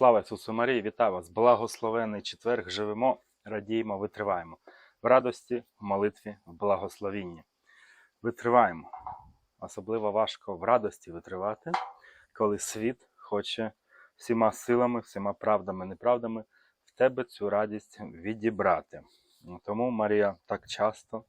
Слава Ісусу Марії, вітаю вас! Благословений четверг! Живемо, радіємо, витриваємо. В радості, в молитві, в благословінні. Витриваємо. Особливо важко в радості витривати, коли світ хоче всіма силами, всіма правдами, неправдами в тебе цю радість відібрати. Тому Марія так часто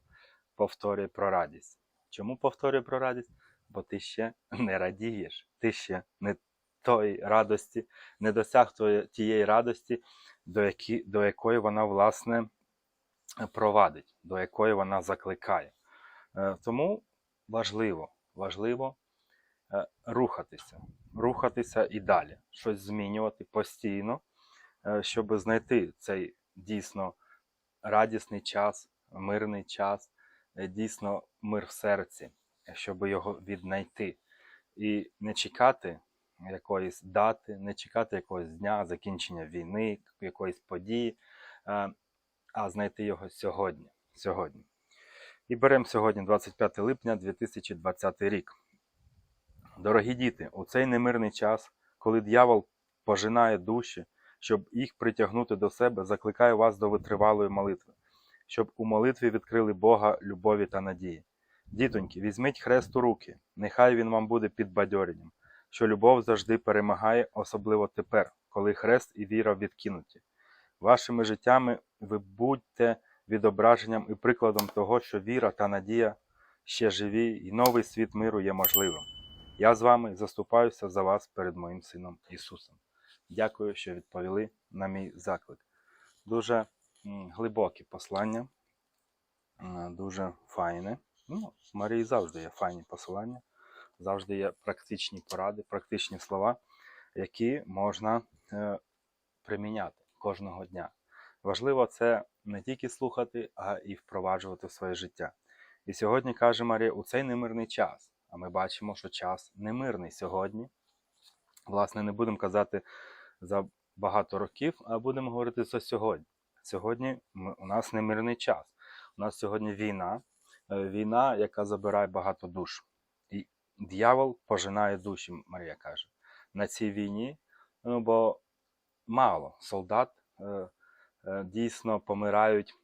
повторює про радість. Чому повторює про радість? Бо ти ще не радієш, ти ще не тої радості, не досяг тієї радості, до, які, до якої вона, власне, провадить, до якої вона закликає. Е, Тому важливо, важливо е, рухатися, рухатися і далі, щось змінювати постійно, е, щоб знайти цей дійсно радісний час, мирний час, дійсно мир в серці, щоб його віднайти. І не чекати якоїсь дати, не чекати якогось дня, закінчення війни, якоїсь події, е, а знайти його сьогодні. сьогодні. І беремо сьогодні, 25 липня 2020 рік. Дорогі діти, у цей немирний час, коли дьявол пожинає душі, щоб їх притягнути до себе, закликаю вас до витривалої молитви, щоб у молитві відкрили Бога любові та надії. Дітоньки, візьміть хрест у руки, нехай він вам буде підбадьоренням, що любов завжди перемагає, особливо тепер, коли хрест і віра відкинуті. Вашими життями ви будьте відображенням і прикладом того, що віра та надія ще живі, і новий світ миру є можливим. Я з вами заступаюся за вас перед моїм сином Ісусом. Дякую, що відповіли на мій заклик. Дуже м, глибоке послання, дуже файне. Ну, Марії завжди є файні посилання, завжди є практичні поради, практичні слова, які можна е, приміняти кожного дня. Важливо це не тільки слухати, а і впроваджувати в своє життя. І сьогодні каже Марія, у цей немирний час. А ми бачимо, що час немирний сьогодні. Власне, не будемо казати за багато років, а будемо говорити за сьогодні. Сьогодні у нас немирний час. У нас сьогодні війна, е, війна, яка забирає багато душ. І дьявол пожинає душі, Марія каже, на цій війні, ну, бо мало солдат е, е, дійсно помирають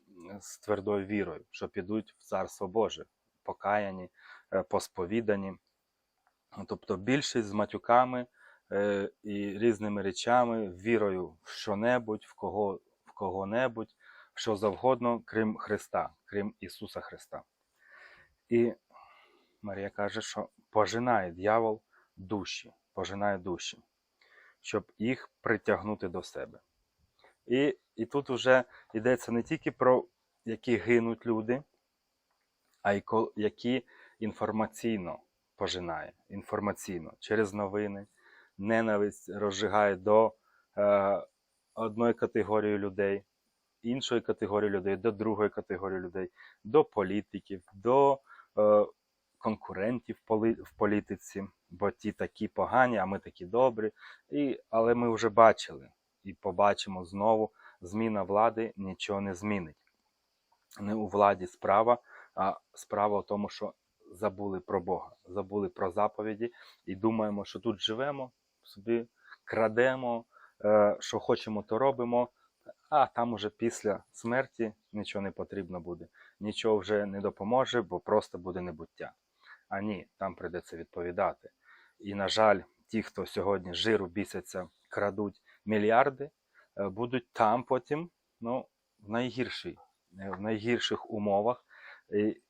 з твердою вірою, що підуть в Царство Боже, покаяні, е, посповідані. Тобто більшість з матюками е, і різними речами, вірою в що-небудь, в кого, в кого-небудь, в що завгодно, крім Христа, крім Ісуса Христа. І Марія каже, що пожинає дьявол душі, пожинає душі, щоб їх притягнути до себе. І, і тут вже йдеться не тільки про які гинуть люди, а й які інформаційно пожинає, інформаційно через новини, ненависть розжигає до е, одної категорії людей, іншої категорії людей, до другої категорії людей, до політиків, до е, конкурентів в політиці, бо ті такі погані, а ми такі добрі. І, але ми вже бачили і побачимо знову, зміна влади нічого не змінить. Не у владі справа, а справа в тому, що забули про Бога, забули про заповіді і думаємо, що тут живемо, собі крадемо, е, що хочемо, то робимо, а там уже після смерті нічого не потрібно буде, нічого вже не допоможе, бо просто буде небуття. А ні, там прийдеться відповідати. І, на жаль, ті, хто сьогодні жиру бісяться, крадуть мільярди, е, будуть там потім ну, в найгіршій, е, в найгірших умовах. І,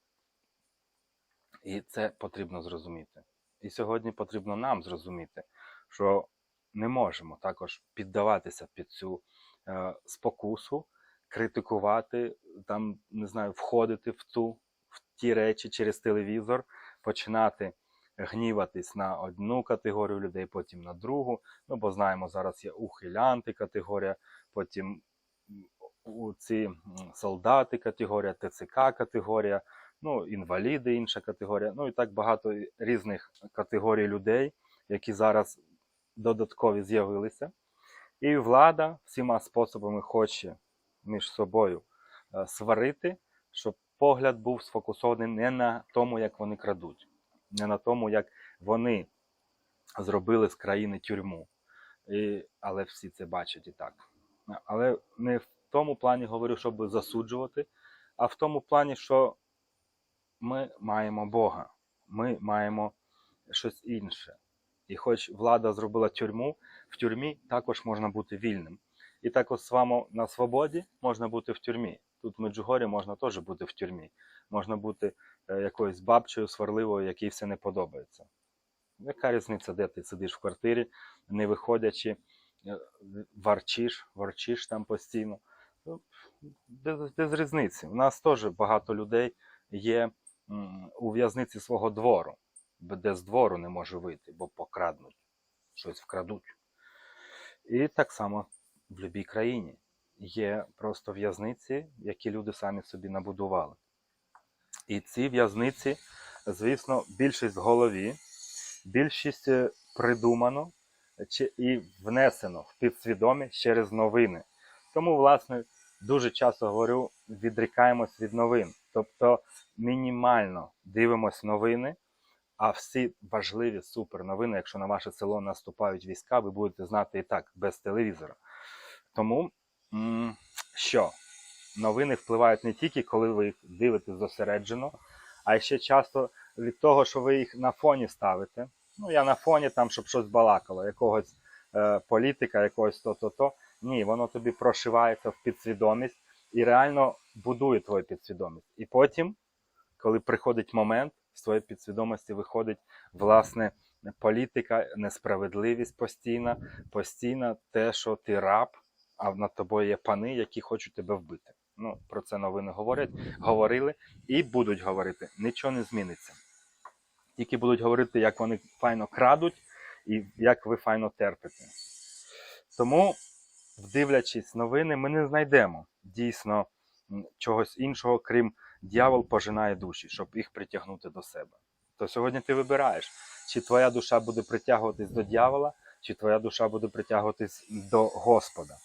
і це потрібно зрозуміти. І сьогодні потрібно нам зрозуміти, що не можемо також піддаватися під цю е, спокусу, критикувати, там, не знаю, входити в ту, в ті речі через телевізор, починати гніватись на одну категорію людей, потім на другу. Ну, бо знаємо, зараз є ухилянти категорія, потім ці солдати категорія, ТЦК категорія, ну, інваліди інша категорія. Ну і так багато різних категорій людей, які зараз додаткові з'явилися. І влада всіма способами хоче між собою е, сварити, щоб погляд був сфокусований не на тому, як вони крадуть, не на тому, як вони зробили з країни тюрму, І, але всі це бачать і так. Але не в тому плані говорю, щоб засуджувати, а в тому плані, що ми маємо Бога, ми маємо щось інше. І хоч влада зробила тюрму, в тюрмі також можна бути вільним. І також само на свободі можна бути в тюрмі. Тут в Меджугорі можна теж бути в тюрмі. Можна бути е, якоюсь бабчою сварливою, якій все не подобається. Яка різниця, де ти сидиш в квартирі, не виходячи, е, варчиш, там постійно. Ну, Без, без різниці. У нас теж багато людей є у в'язниці свого двору, де з двору не може вийти, бо покраднуть, щось вкрадуть. І так само в будь-якій країні є просто в'язниці, які люди самі собі набудували. І ці в'язниці, звісно, більшість в голові, більшість е, придумано і внесено в підсвідомість через новини. Тому, власне, дуже часто говорю, відрікаємось від новин. Тобто мінімально дивимось новини, а всі важливі суперновини, якщо на ваше село наступають війська, ви будете знати і так, без телевізора. Тому що новини впливають не тільки, коли ви їх дивитесь зосереджено, а ще часто від того, що ви їх на фоні ставите. Ну, я на фоні там, щоб щось балакало, якогось е, політика, якогось то-то-то. Ні, воно тобі прошивається в підсвідомість і реально будує твою підсвідомість. І потім, коли приходить момент, з твоєї підсвідомості виходить власне політика, несправедливість постійна, постійно те, що ти раб, а над тобою є пани, які хочуть тебе вбити. Ну, про це новини говорять, говорили і будуть говорити. Нічого не зміниться. Тільки будуть говорити, як вони файно крадуть і як ви файно терпите. Тому, дивлячись новини, ми не знайдемо дійсно чогось іншого, крім дьявол пожинає душі, щоб їх притягнути до себе. То сьогодні ти вибираєш, чи твоя душа буде притягуватись до дьявола, чи твоя душа буде притягуватись до Господа.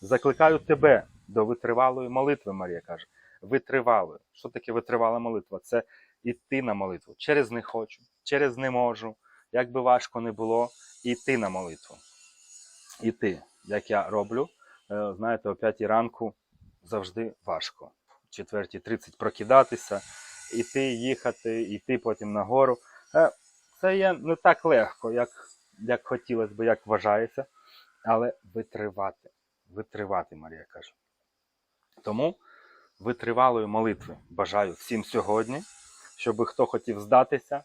Закликаю тебе до витривалої молитви, Марія каже. Витривалою. Що таке витривала молитва? Це іти на молитву. Через не хочу, через не можу. Як би важко не було, іти на молитву. Іти, як я роблю. Е, Знаєте, о 5 ранку завжди важко. В 4.30 прокидатися, іти, їхати, іти потім нагору. Е, Це є не так легко, як, як хотілося б, як вважається, але витривати. Витривати, Марія каже. Тому витривалої молитви бажаю всім сьогодні, щоб хто хотів здатися,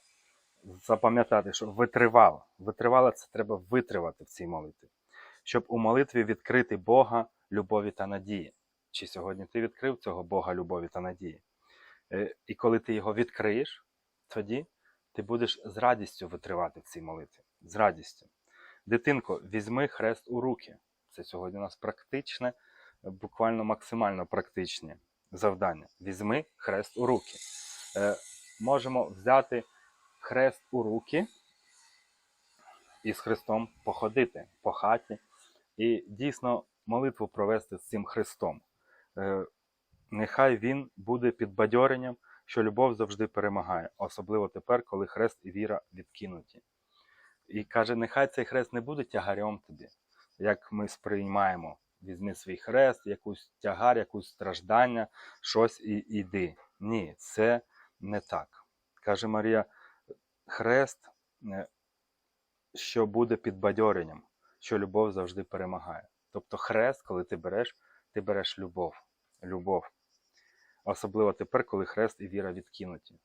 запам'ятати, що витривало. Витривало це треба витривати в цій молитві, щоб у молитві відкрити Бога любові та надії. Чи сьогодні ти відкрив цього Бога любові та надії? Е, І коли ти його відкриєш, тоді ти будеш з радістю витривати в цій молитві. З радістю. Дитинко, візьми хрест у руки. Це сьогодні у нас практичне, буквально максимально практичне завдання. Візьми хрест у руки. Е, можемо взяти хрест у руки і з Христом походити по хаті і дійсно молитву провести з цим Христом. Е, нехай він буде підбадьоренням, що любов завжди перемагає, особливо тепер, коли хрест і віра відкинуті. І каже, нехай цей хрест не буде тягарем тобі, як ми сприймаємо. Візьми свій хрест, якусь тягар, якусь страждання, щось і йди. Ні, це не так. Каже Марія, хрест, е, що буде підбадьоренням, що любов завжди перемагає. Тобто хрест, коли ти береш, ти береш любов. Любов. Особливо тепер, коли хрест і віра відкинуті.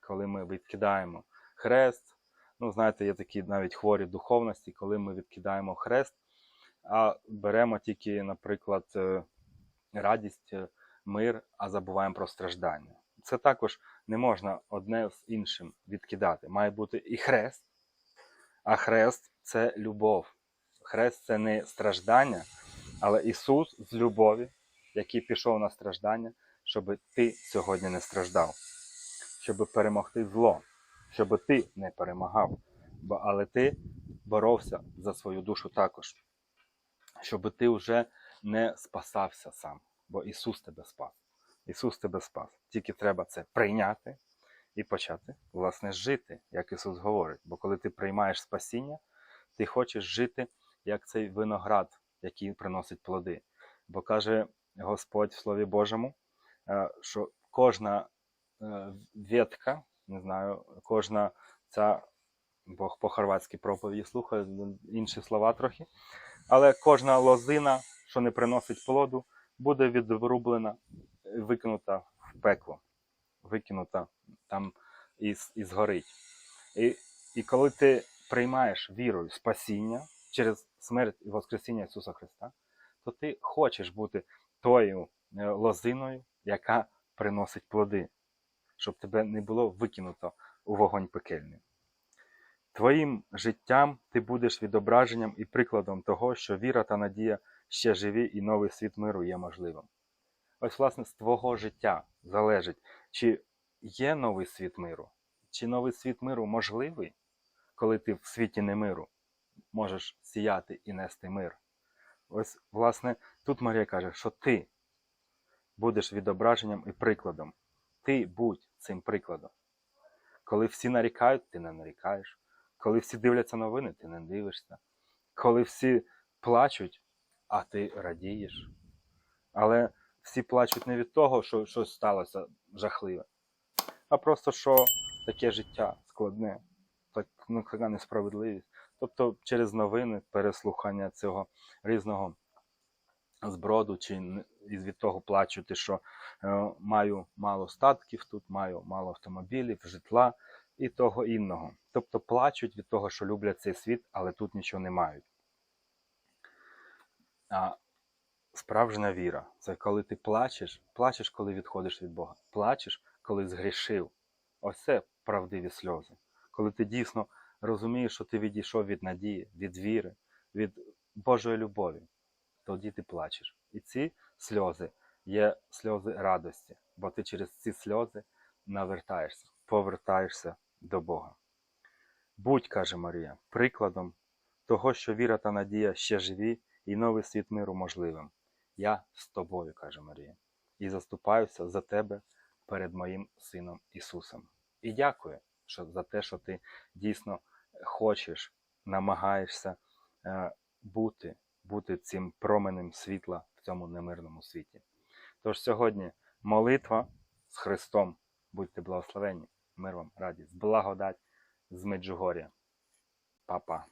Коли ми відкидаємо хрест, ну, знаєте, є такі навіть хворі духовності, коли ми відкидаємо хрест, а беремо тільки, наприклад, е, радість, е, мир, а забуваємо про страждання. Це також не можна одне з іншим відкидати. Має бути і хрест, а хрест це любов. Хрест це не страждання, але Ісус з любові, який пішов на страждання, щоб ти сьогодні не страждав, щоб перемогти зло, щоб ти не перемагав, але ти боровся за свою душу також, щоб ти вже не спасався сам, бо Ісус тебе спас. Ісус тебе спас. Тільки треба це прийняти і почати, власне, жити, як Ісус говорить. Бо коли ти приймаєш спасіння, ти хочеш жити як цей виноград, який приносить плоди. Бо каже Господь в Слові Божому, е, що кожна е, ветка, не знаю, кожна ця, бо по-хорватськи проповіді слухаю, інші слова трохи, але кожна лозина, що не приносить плоду, буде відрублена, викинута в пекло, викинута там і, і згорить. І, і коли ти приймаєш вірою спасіння через смерть і Воскресіння Ісуса Христа, то ти хочеш бути тою е, лозиною, яка приносить плоди, щоб тебе не було викинуто у вогонь пекельний. Твоїм життям ти будеш відображенням і прикладом того, що віра та надія ще живі і новий світ миру є можливим. Ось, власне, з твого життя залежить, чи є новий світ миру, чи новий світ миру можливий, коли ти в світі не миру можеш сіяти і нести мир. Ось, власне, тут Марія каже, що ти будеш відображенням і прикладом. Ти будь цим прикладом. Коли всі нарікають, ти не нарікаєш. Коли всі дивляться новини, ти не дивишся. Коли всі плачуть, а ти радієш. Але всі плачуть не від того, що щось сталося жахливе, а просто що таке життя складне, так, ну, така несправедливість. Тобто через новини, переслухання цього різного зброду, чи і від того плачути, що е, маю мало статків тут, маю мало автомобілів, житла і того інного. Тобто плачуть від того, що люблять цей світ, але тут нічого не мають. А справжня віра це коли ти плачеш, плачеш, коли відходиш від Бога, плачеш, коли згрішив. Ось це правдиві сльози. Коли ти дійсно розумієш, що ти відійшов від надії, від віри, від Божої любові, тоді ти плачеш. І ці сльози є сльози радості, бо ти через ці сльози навертаєшся, повертаєшся до Бога. Будь, каже Марія, прикладом того, що віра та надія ще живі і новий світ миру можливим. Я з тобою, каже Марія, і заступаюся за тебе перед моїм сином Ісусом. І дякую що, за те, що ти дійсно хочеш, намагаєшся е, бути, бути цим променем світла в цьому немирному світі. Тож сьогодні молитва з Христом. Будьте благословенні, мир вам, радість, благодать з Меджугор'я. Па-па.